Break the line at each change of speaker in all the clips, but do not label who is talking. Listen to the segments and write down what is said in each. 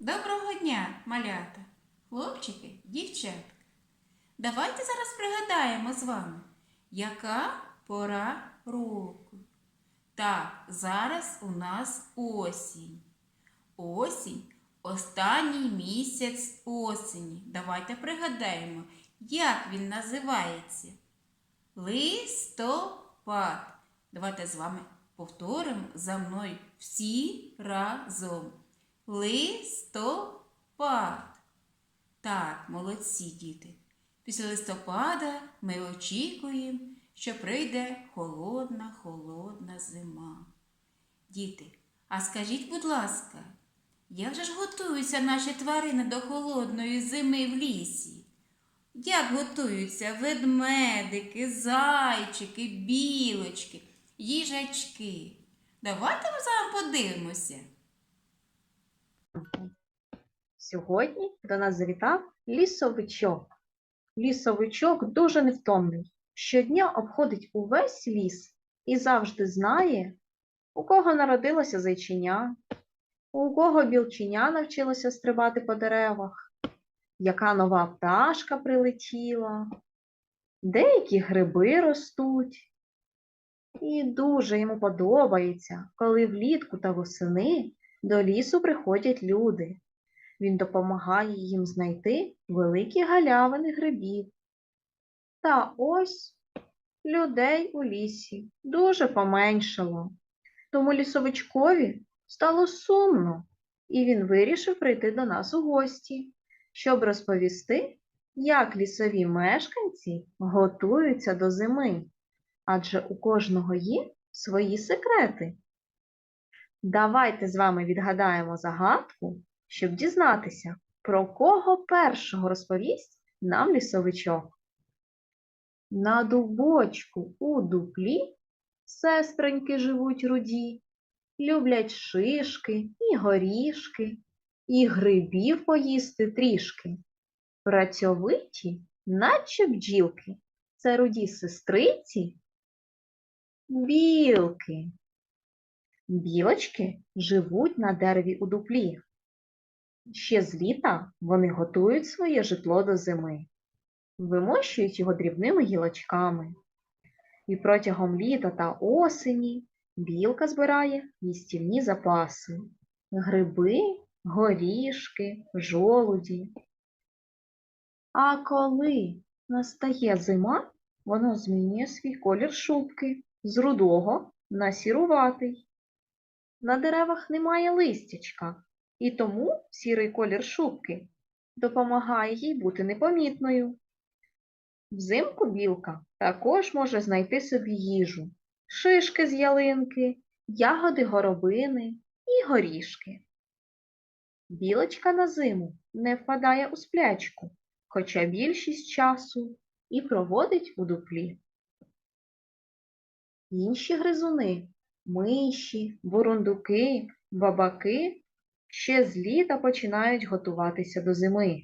Доброго дня, малята, хлопчики, дівчатка. Давайте зараз пригадаємо з вами, яка пора року. Так, зараз у нас осінь. Осінь останній місяць осені. Давайте пригадаємо, як він називається. Листопад. Давайте з вами повторимо за мною всі разом. Листопад. Так, молодці діти. Після листопада ми очікуємо, що прийде холодна, холодна зима. Діти, а скажіть, будь ласка, як же ж готуються наші тварини до холодної зими в лісі? Як готуються ведмедики, зайчики, білочки, їжачки? Давайте ми з вами подивимося.
Сьогодні до нас завітав лісовичок. Лісовичок дуже невтомний. Щодня обходить увесь ліс і завжди знає, у кого народилося зайчиня, у кого білченя навчилося стрибати по деревах, яка нова пташка прилетіла, деякі гриби ростуть. І дуже йому подобається, коли влітку та восени до лісу приходять люди. Він допомагає їм знайти великі галявини грибів. Та ось людей у лісі дуже поменшало. Тому лісовичкові стало сумно, і він вирішив прийти до нас у гості, щоб розповісти, як лісові мешканці готуються до зими. Адже у кожного є свої секрети. Давайте з вами відгадаємо загадку щоб дізнатися, про кого першого розповість нам лісовичок. На дубочку у дуплі сестреньки живуть руді, люблять шишки і горішки, і грибів поїсти трішки. Працьовиті, наче бджілки, це руді сестриці, білки. Білочки живуть на дереві у дуплі. Ще з літа вони готують своє житло до зими, вимощують його дрібними гілочками. І протягом літа та осені білка збирає їстівні запаси гриби, горішки, жолуді. А коли настає зима, вона змінює свій колір шубки з рудого на сіруватий. На деревах немає листячка, і тому сірий колір шубки допомагає їй бути непомітною. Взимку білка також може знайти собі їжу, шишки з ялинки, ягоди горобини і горішки. Білочка на зиму не впадає у сплячку, хоча більшість часу і проводить у дуплі. Інші гризуни миші, бурундуки, бабаки ще з літа починають готуватися до зими.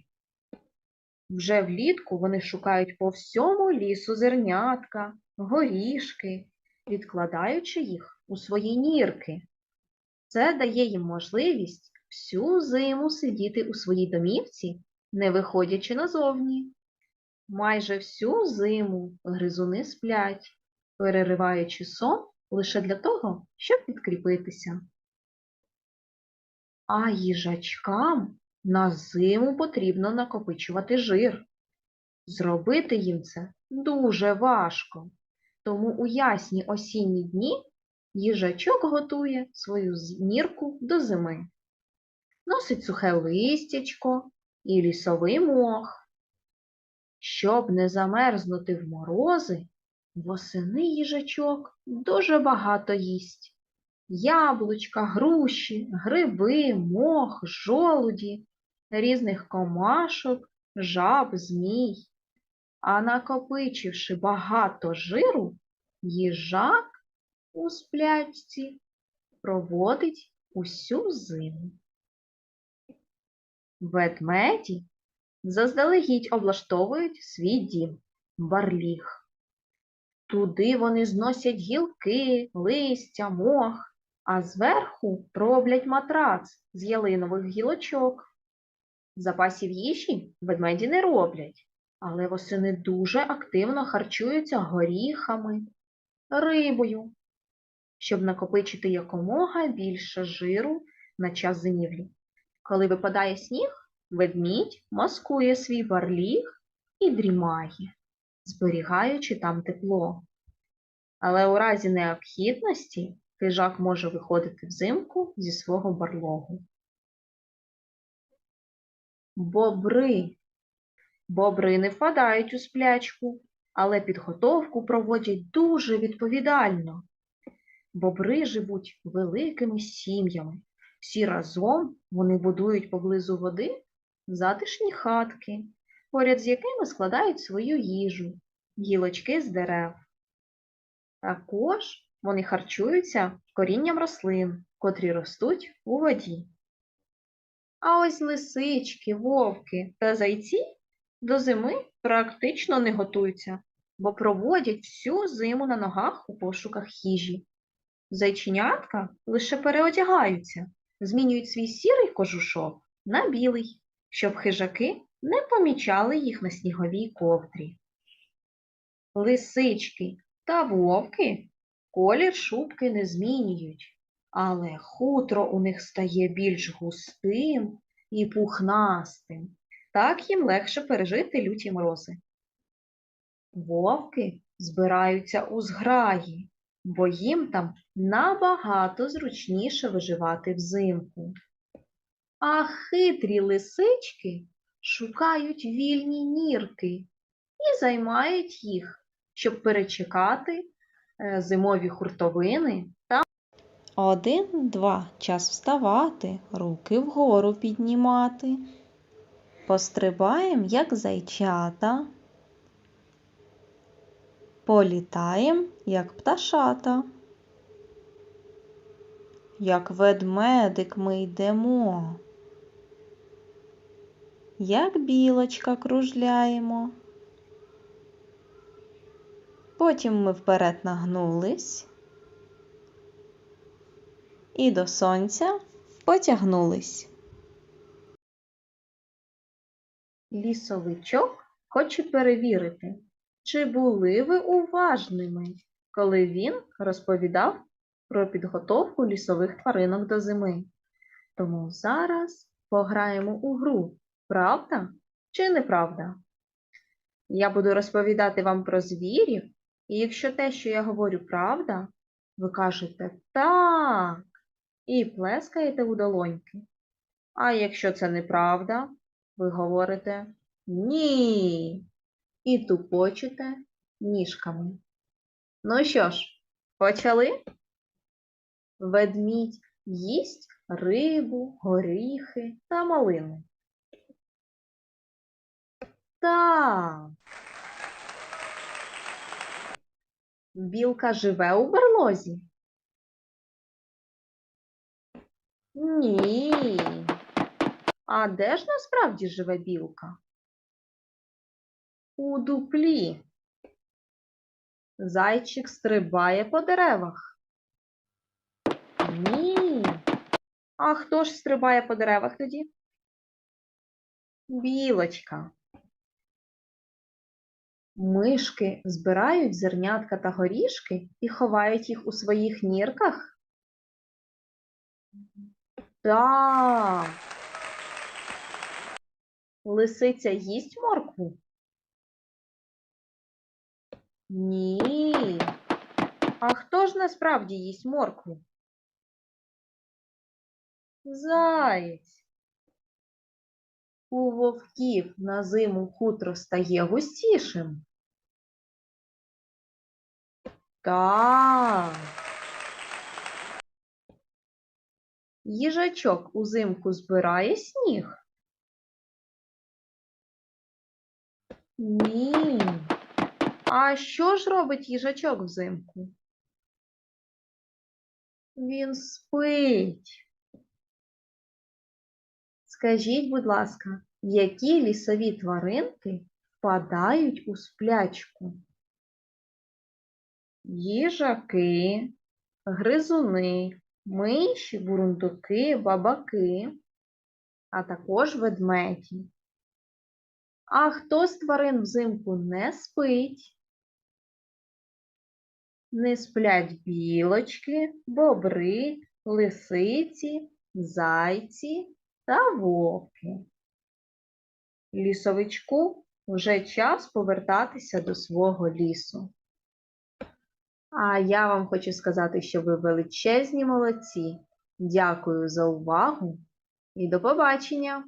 Вже влітку вони шукають по всьому лісу зернятка, горішки, відкладаючи їх у свої нірки. Це дає їм можливість всю зиму сидіти у своїй домівці, не виходячи назовні. Майже всю зиму гризуни сплять, перериваючи сон лише для того, щоб підкріпитися. А їжачкам на зиму потрібно накопичувати жир. Зробити їм це дуже важко, тому у ясні осінні дні їжачок готує свою нірку до зими. Носить сухе листячко і лісовий мох. Щоб не замерзнути в морози, восени їжачок дуже багато їсть яблучка, груші, гриби, мох, жолуді, різних комашок, жаб, змій. А накопичивши багато жиру, їжак у сплячці проводить усю зиму. Ведмеді заздалегідь облаштовують свій дім барліг. Туди вони зносять гілки, листя, мох, а зверху роблять матрац з ялинових гілочок. Запасів їжі ведмеді не роблять, але восени дуже активно харчуються горіхами, рибою, щоб накопичити якомога більше жиру на час зимівлі. Коли випадає сніг, ведмідь маскує свій барліг і дрімає, зберігаючи там тепло. Але у разі необхідності хижак може виходити взимку зі свого барлогу. Бобри. Бобри не впадають у сплячку, але підготовку проводять дуже відповідально. Бобри живуть великими сім'ями. Всі разом вони будують поблизу води затишні хатки, поряд з якими складають свою їжу, гілочки з дерев. Також вони харчуються корінням рослин, котрі ростуть у воді. А ось лисички, вовки та зайці до зими практично не готуються, бо проводять всю зиму на ногах у пошуках їжі. Зайченятка лише переодягаються, змінюють свій сірий кожушок на білий, щоб хижаки не помічали їх на сніговій ковдрі. Лисички та вовки колір шубки не змінюють, але хутро у них стає більш густим і пухнастим. Так їм легше пережити люті морози. Вовки збираються у зграї, бо їм там набагато зручніше виживати взимку. А хитрі лисички шукають вільні нірки і займають їх, щоб перечекати е, зимові хуртовини та
Один, два. Час вставати, руки вгору піднімати. Пострибаєм, як зайчата. Політаєм, як пташата. Як ведмедик ми йдемо. Як білочка кружляємо. Потім ми вперед нагнулись і до сонця потягнулись.
лісовичок хоче перевірити, чи були ви уважними, коли він розповідав про підготовку лісових тваринок до зими. Тому зараз пограємо у гру Правда чи неправда? Я буду розповідати вам про звірів, і якщо те, що я говорю, правда, ви кажете так і плескаєте у долоньки. А якщо це неправда, ви говорите ні і тупочете ніжками. Ну що ж, почали? Ведмідь їсть рибу, горіхи та малини. Так. Білка живе у берлозі? Ні. А де ж насправді живе білка? У дуплі. Зайчик стрибає по деревах. Ні. А хто ж стрибає по деревах тоді? Білочка. Мишки збирають зернятка та горішки і ховають їх у своїх нірках? Так. Лисиця їсть моркву? Ні. А хто ж насправді їсть моркву? Заєць. У вовків на зиму хутро стає густішим. Так. Їжачок узимку збирає сніг? Ні. А що ж робить їжачок взимку? Він спить. Скажіть, будь ласка, які лісові тваринки впадають у сплячку? Їжаки, гризуни, миші, бурундуки, бабаки, а також ведмеді. А хто з тварин взимку не спить? Не сплять білочки, бобри, лисиці, зайці та вовки. Лісовичку вже час повертатися до свого лісу. А я вам хочу сказати, що ви величезні молодці. Дякую за увагу і до побачення!